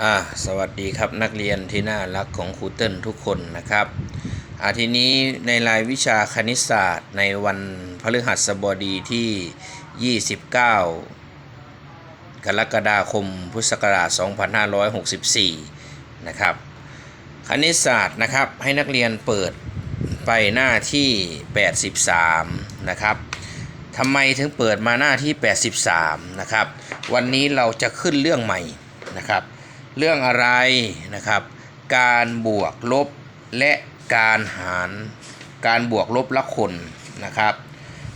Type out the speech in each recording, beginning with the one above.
อ่าสวัสดีครับนักเรียนที่น่ารักของครูเติ้ลทุกคนนะครับอาทีนี้ในรายวิชาคณิตศาสตร์ในวันพฤหัสบดีที่ 29 กรกฎาคมพุทธศักราช 2564 นะครับ คณิตศาสตร์นะครับให้นักเรียนเปิดไปหน้าที่ 83 นะครับทำไมถึงเปิดมาหน้าที่ 83 นะครับ วันนี้เราจะขึ้นเรื่องใหม่นะครับ เรื่องอะไรนะครับ การบวกลบและการหารการบวกลบละคนนะครับ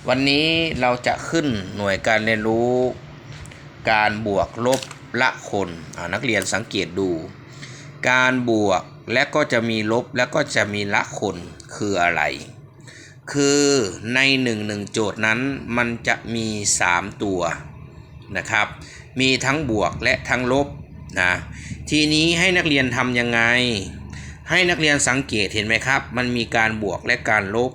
วันนี้เราจะขึ้นหน่วยการเรียนรู้ การบวกลบละคนนักเรียนสังเกตดู การบวกและก็จะมีลบและก็จะมีละคนคืออะไร คือในหนึ่งหนึ่งโจทย์นั้นมันจะมี 3 ตัวนะครับ มีทั้งบวกและทั้งลบ นะทีนี้ให้นักเรียนทำยังไง ให้นักเรียนสังเกตเห็นไหมครับ มันมีการบวกและการลบ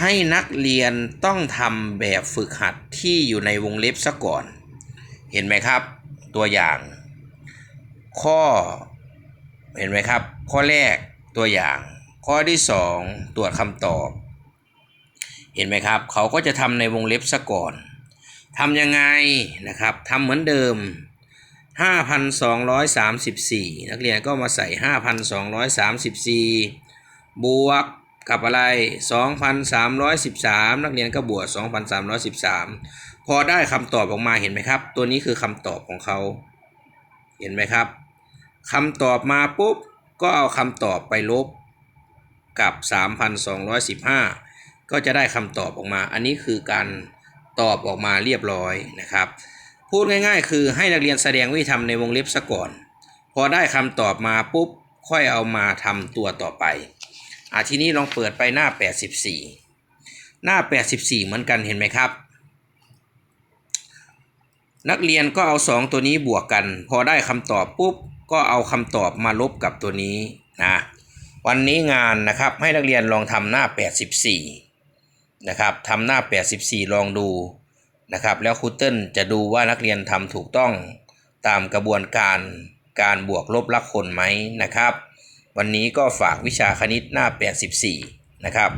ให้นักเรียนต้องทำแบบฝึกหัดที่อยู่ในวงเล็บซะก่อน เห็นไหมครับ ตัวอย่าง ข้อเห็นไหมครับ ข้อแรกตัวอย่าง ข้อที่ 2 ตรวจคำตอบ เห็นไหมครับ เขาก็จะทำในวงเล็บซะก่อนทำยังไงนะครับทำเหมือนเดิม 5,234 นักเรียนก็มาใส่ 5,234 บวกกับอะไร 2,313 นักเรียนก็บวก 2,313 พอได้คำตอบออกมาเห็นไหมครับ ตัวนี้คือคำตอบของเขา เห็นไหมครับคำตอบมาปุ๊บ ก็เอาคำตอบไปลบกับ 3,215 ก็จะได้คำตอบออกมา อันนี้คือการตอบออกมาเรียบร้อยนะครับ พูดง่าย ๆ คือให้นักเรียนแสดงวิธีทำในวงเล็บซะก่อน พอได้คำตอบมาปุ๊บ ค่อยเอามาทำตัวต่อไปอะทีนี้ลองเปิดไปหน้า 84 หน้า 84 เหมือนกันเห็นไหมครับ นักเรียนก็เอา 2 ตัวนี้บวกกัน พอได้คำตอบปุ๊บ ก็เอาคำตอบมาลบกับตัวนี้นะวันนี้งานนะครับให้นักเรียนลองทำหน้า 84 นะครับทำหน้า 84 ลองดู นะครับ แล้วครูเติ้ลจะดูว่านักเรียนทำถูกต้องตามกระบวนการการบวกลบละคนไหมนะครับ วันนี้ก็ฝากวิชาคณิตหน้า 84 นะครับ